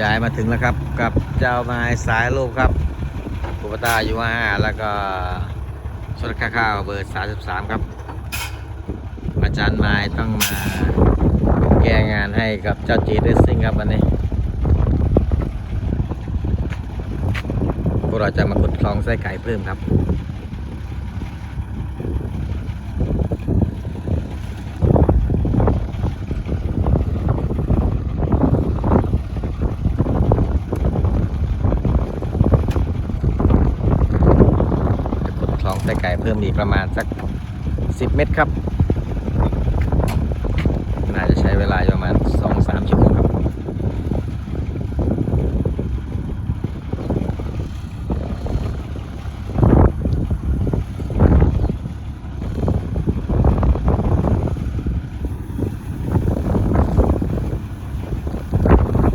ย้ายมาถึงแล้วครับ กับเจ้าไม้สายลูกครับกุปตาอยู่ห้าแล้วก็ชนค่าข้าวเบอร์สามสิบามครับ อาจารย์ไม้ต้องมาแก้งานให้กับเจ้าจีเรสซิ่งครับวันนี้พวกเราจะมาขุดคลองไส้ไก่เพิ่มครับ จะขุดคลองไส้ไก่เพิ่ม อีกประมาณสัก 10 เมตรครับ น่าจะใช้เวลาประมาณ 2-3 ชั่วโมงครับ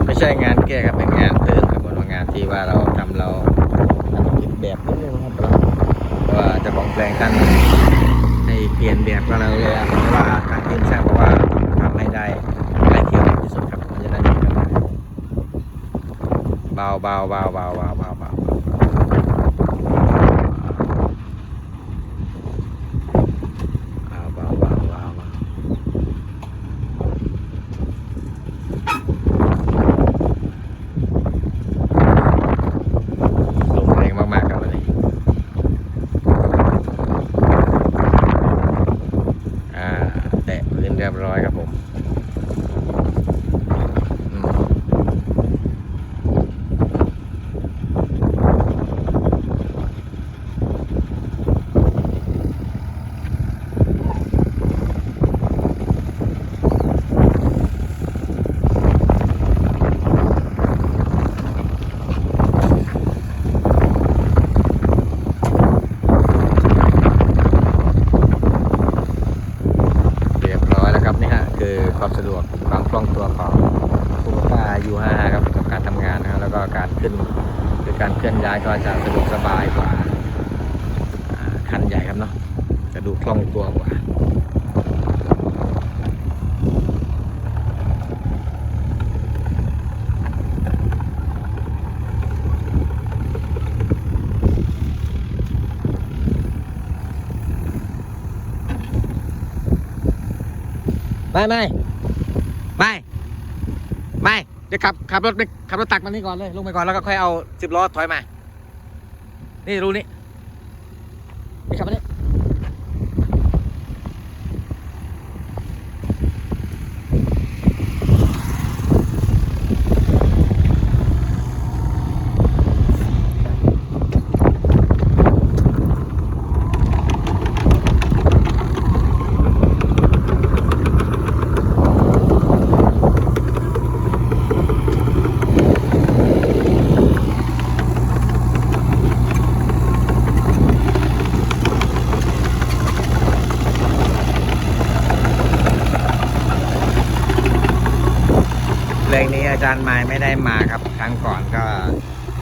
ไม่ใช่งานแก้ครับเป็นงานเพิ่มครับผมงานที่ว่าเราทำเราผิดแบบนิดนึงครับ ว่าจะของแปลงกันให้เปลี่ยนแบบกับเราเลยเพราะว่าการเปลี่ยนช่างเพราะว่าทำให้ได้ใกล้เคียงที่สุดครับมันจะได้มีกำลังเบาเบาเบาเบาเบาเบา ไม่ไม่ไม่ไม่เดี๋ยวขับขับรถไปขับรถตักมันนี่ก่อนเลยลงไปก่อนแล้วก็ค่อยเอาสิบล้อถอยมา นี่รูนี่ไปขับมานี่ ไม่ได้มาครับ ครั้งก่อนก็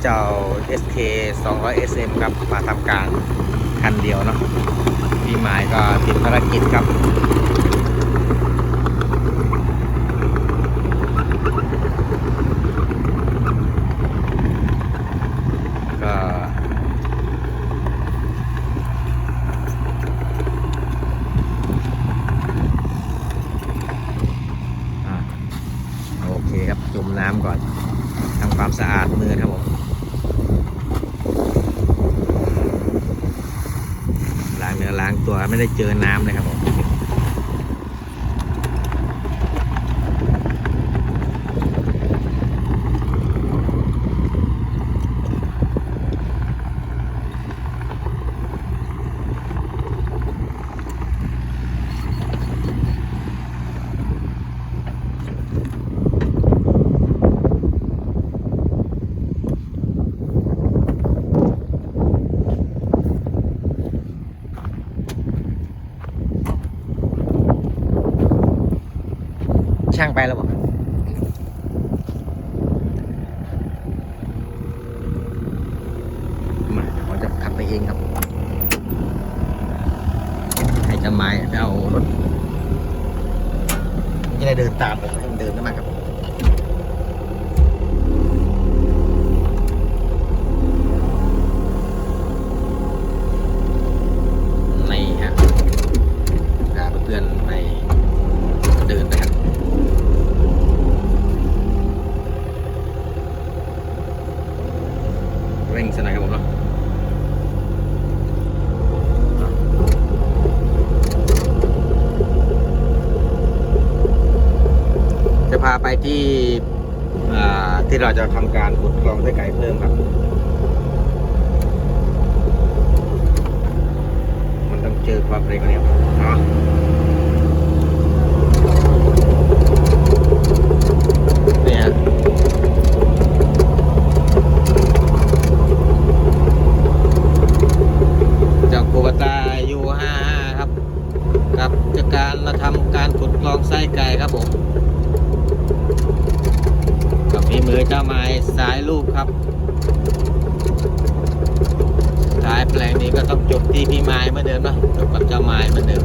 เจ้า SK 200 SM ครับมาทำการคันเดียวเนาะพี่หม้ก็ติดภารกิจครับ ก็อะโอเคครับ จุ่มน้ำก่อนทำความ สะอาดมือครับผมล้างเนื้อล้างตัวไม่ได้เจอน้ำเลยครับผม ช่างไปแล้วบอกมาเขาจะขับไปเองครับให้จะไม้ไปเอารถจะได้เดินตามผมเดินเข้ามาครับ ที่ที่เราจะทำการขุดคลองไส้ไก่เพิ่มครับ มันต้องเจอความเร็วเนี่ยเนาะเนี่ย จากกูบตายูห้าห้าครับ กับจากการมาทำการขุดคลองไส้ไก่ครับผมกับฝีมือเจ้าไม้สายลูกครับท้าย แปลงนี้ก็ต้องจบที่พี่ไม้เหมือนเดิมนะจบกับเจ้าไม้เหมือนเดิม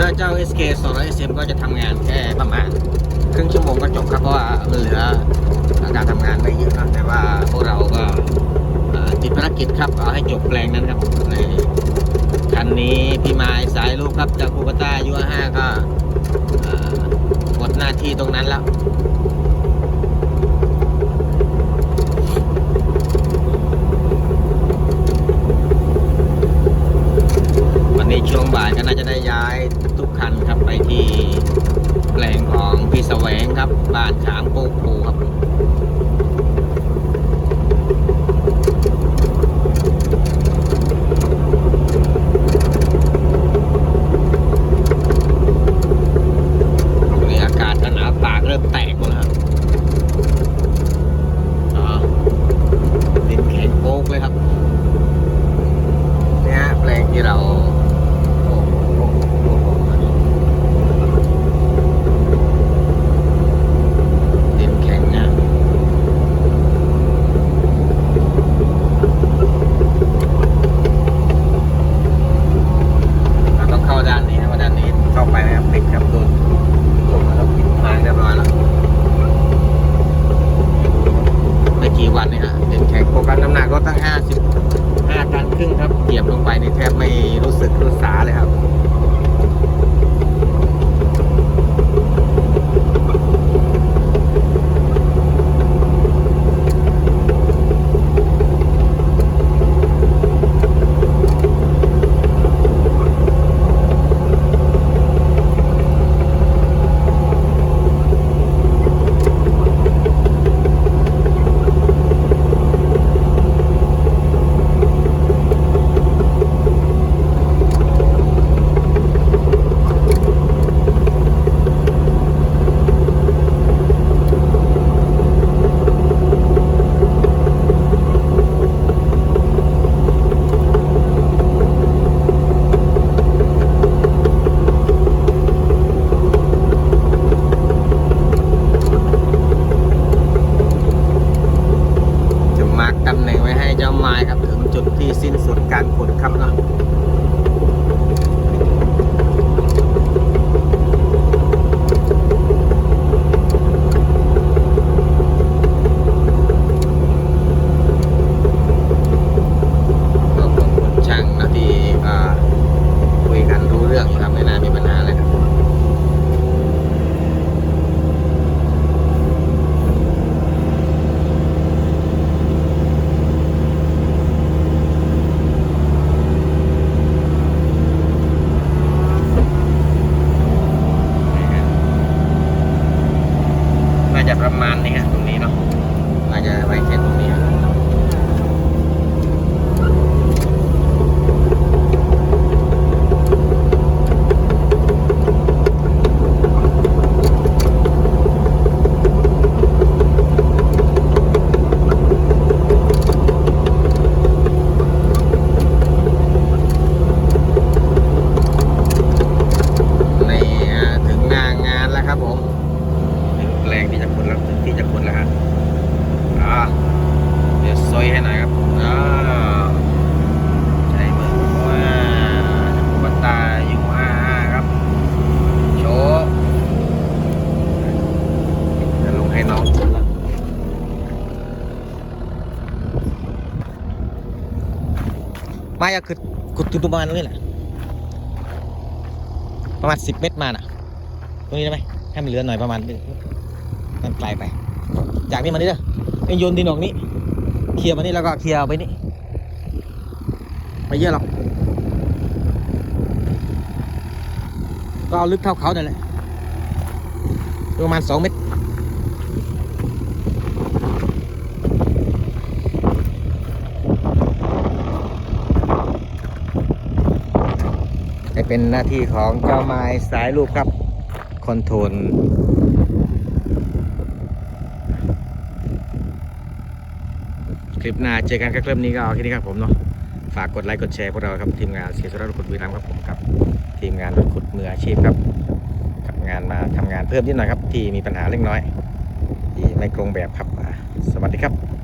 ถ้าเจ้า SK 200 SM ก็จะทำงานแค่ประมาณครึ่งชั่วโมงก็จบครับ เพราะว่ามันเหลือการทำงานไม่เยอะนะแต่ว่าพวกเราก็เอ่อติดภารกิจครับ เอาให้จบแปลงนั้นครับในคั นี้พี่ไม้สายลูกครับจากคูปต้ายูห้าก็หมดหน้าที่ตรงนั้นแล้ววันนี้ช่วงบ่ายก็น่าจะได้ย้ายทุกคันครับไปที่แปลงของพี่แสวงครับบ้านฉางโปกปูครับ ตรงนี้อากาศก็หนาวปากเริ่มแตกหมดแล้วครับอ๋อดินแข็งโป๊กเลยครับ เนี่ยฮะแปลงที่เราโอ้โหโอ้โหโอ้โหดินแข็งนะเราต้องเข้าด้านนี้นะว่าด้านนี้เข้าไปนะครับปิดครับโดนโดนแล้วปิดทางเรียบร้อยแล้วไม่กี่วันนี่ฮะดินแข็งโฟกัสน้ำหนักก็ตั้ง 50 ห้าตันครึ่งครับเหยียบลงไปนี่แทบไม่รู้สึกรู้สาเลยครับ จะ มาร์กตำแหน่งไว้ให้เจ้าไม้ครับ ถึงจุดที่สิ้นสุดการขุดครับเนาะ นี้เนาะอาจจะไว้แคตรงนี้ ให้น้องมาจะคือขุดจุดประมาณนี้แหละประมาณสิบเมตรมาน่ะ ตรงนี้ได้ไหมให้มันเหลือหน่อยประมาณนึงมันไกลไป จากนี้มานี่เลยไอ้โยนดินออกนี้เคลียร์มานี่แล้วก็เคลียร์ไปนี่ไม่เยอะหรอกก็เอาลึกเท่าเขาเนี่ยแหละประมาณสองเมตร เป็นหน้าที่ของเจ้าไม้สายรูปครับคอนโทรลคลิปหน้าเจอกันครับคลิปนี้ก็เอาแค่นี้ครับผมเนาะฝากกดไลค์กดแชร์พวกเราครับทีมงานเสียสละรถขุดวีรัมครับผมกับ ทีมงานรถขุดมืออาชีพครับกับงานมาทำงานเพิ่มนิดหน่อยครับ ที่มีปัญหาเล็กน้อย ที่ไม่ตรงแบบครับสวัสดีครับ